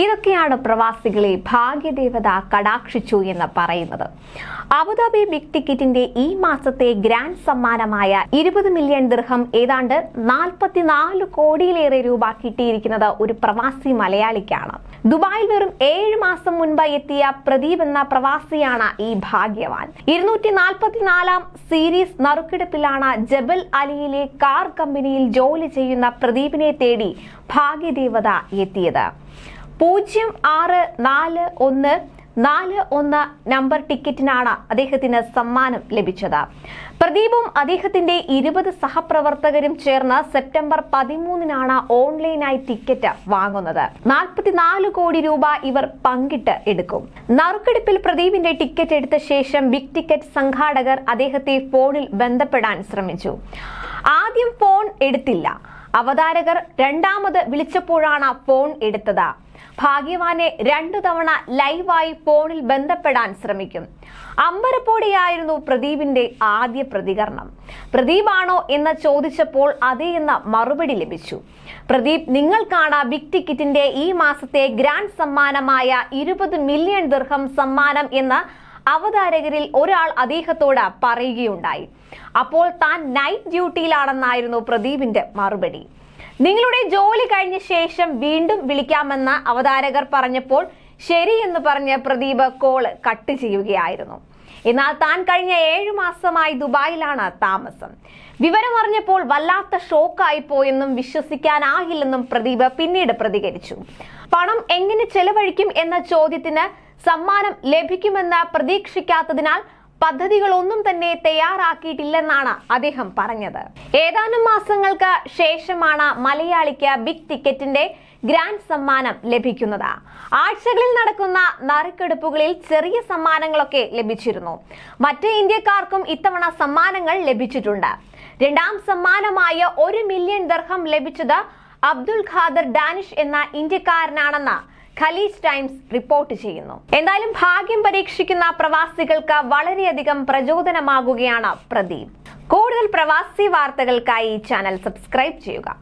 ഇതൊക്കെയാണ് പ്രവാസികളെ ഭാഗ്യദേവത കടാക്ഷിച്ചു എന്ന് പറയുന്നത്. അബുദാബി ബിഗ് ടിക്കറ്റിന്റെ ഈ മാസത്തെ ഗ്രാൻഡ് സമ്മാനമായ ഇരുപത് മില്യൺ ദൃഹം ഏതാണ്ട് നാൽപ്പത്തിനാല് കോടിയിലേറെ രൂപ കിട്ടിയിരിക്കുന്നത് ഒരു പ്രവാസി മലയാളിക്കാണ്. ദുബായിൽ വെറും ഏഴ് മാസം മുൻപ് എത്തിയ പ്രദീപ് എന്ന പ്രവാസിയാണ് ഈ ഭാഗ്യവാൻ. ഇരുന്നൂറ്റി നാൽപ്പത്തിനാലാം സീരീസ് നറുക്കെടുപ്പിലാണ് ജബൽ അലിയിലെ കാർ കമ്പനിയിൽ ജോലി ചെയ്യുന്ന പ്രദീപിനെ തേടി ഭാഗ്യദേവത എത്തിയത്. പൂജ്യം ആറ് നാല് ഒന്ന് നാല് ഒന്ന് നമ്പർ ടിക്കറ്റിനാണ് അദ്ദേഹത്തിന് സമ്മാനം ലഭിച്ചത്. പ്രദീപും അദ്ദേഹത്തിന്റെ ഇരുപത് സഹപ്രവർത്തകരും ചേർന്ന് സെപ്റ്റംബർ പതിമൂന്നിനാണ് ഓൺലൈനായി ടിക്കറ്റ് വാങ്ങുന്നത്. നാൽപ്പത്തിനാല് കോടി രൂപ ഇവർ പങ്കിട്ട് എടുക്കും. നറുക്കെടുപ്പിൽ പ്രദീപിന്റെ ടിക്കറ്റ് എടുത്ത ശേഷം ബിഗ് ടിക്കറ്റ് സംഘാടകർ അദ്ദേഹത്തെ ഫോണിൽ ബന്ധപ്പെടാൻ ശ്രമിച്ചു. ആദ്യം ഫോൺ എടുത്തില്ല. അവതാരകർ രണ്ടാമത് വിളിച്ചപ്പോഴാണ് ഫോൺ എടുത്തത്. ഭാഗ്യവാനെ രണ്ടു തവണ ലൈവായി ഫോണിൽ ബന്ധപ്പെടാൻ ശ്രമിക്കും. അമ്പരപ്പോടെയായിരുന്നു പ്രദീപിന്റെ ആദ്യ പ്രതികരണം. പ്രദീപാണോ എന്ന് ചോദിച്ചപ്പോൾ അതേ എന്ന മറുപടി ലഭിച്ചു. പ്രദീപ് നിങ്ങൾക്കാണ് ബിഗ് ടിക്കറ്റിന്റെ ഈ മാസത്തെ ഗ്രാൻഡ് സമ്മാനമായ ഇരുപത് മില്യൺ ദീർഘം സമ്മാനം എന്ന് അവതാരകരിൽ ഒരാൾ അദ്ദേഹത്തോട് പറയുകയുണ്ടായി. അപ്പോൾ താൻ നൈറ്റ് ഡ്യൂട്ടിയിലാണെന്നായിരുന്നു പ്രദീപിന്റെ മറുപടി. നിങ്ങളുടെ ജോലി കഴിഞ്ഞ ശേഷം വീണ്ടും വിളിക്കാമെന്ന് അവതാരകർ പറഞ്ഞപ്പോൾ ശരി എന്ന് പറഞ്ഞ് പ്രദീപ് കോൾ കട്ട് ചെയ്യുകയായിരുന്നു. എന്നാൽ താൻ കഴിഞ്ഞ ഏഴ് മാസമായി ദുബായിലാണ് താമസം. വിവരമറിഞ്ഞപ്പോൾ വല്ലാത്ത ഷോക്കായി പോയെന്നും വിശ്വസിക്കാനാകില്ലെന്നും പ്രദീപ് പിന്നീട് പ്രതികരിച്ചു. പണം എങ്ങനെ ചെലവഴിക്കും എന്ന ചോദ്യത്തിന് സമ്മാനം ലഭിക്കുമെന്ന് പ്രതീക്ഷിക്കാത്തതിനാൽ പദ്ധതികളൊന്നും തന്നെ തയ്യാറാക്കിയിട്ടില്ലെന്നാണ് അദ്ദേഹം പറഞ്ഞത്. ഏതാനും മാസങ്ങൾക്ക് ശേഷമാണ് മലയാളിക്ക് ബിഗ് ടിക്കറ്റിന്റെ ഗ്രാൻഡ് സമ്മാനം ലഭിക്കുന്നത്. ആഴ്ചകളിൽ നടക്കുന്ന നറുക്കെടുപ്പുകളിൽ ചെറിയ സമ്മാനങ്ങളൊക്കെ ലഭിച്ചിരുന്നു. മറ്റ് ഇന്ത്യക്കാർക്കും ഇത്തവണ സമ്മാനങ്ങൾ ലഭിച്ചിട്ടുണ്ട്. രണ്ടാം സമ്മാനമായ ഒരു മില്യൺ ദർഹം ലഭിച്ചത് അബ്ദുൽ ഖാദർ ഡാനിഷ് എന്ന ഇന്ത്യക്കാരനാണെന്ന് ഖലീജ് ടൈംസ് റിപ്പോർട്ട് ചെയ്യുന്നു. എന്തായാലും ഭാഗ്യം പരീക്ഷിക്കുന്ന പ്രവാസികൾക്ക് വളരെയധികം പ്രചോദനമാകുകയാണ് പ്രദീപ്. കൂടുതൽ പ്രവാസി വാർത്തകൾക്കായി ചാനൽ സബ്സ്ക്രൈബ് ചെയ്യുക.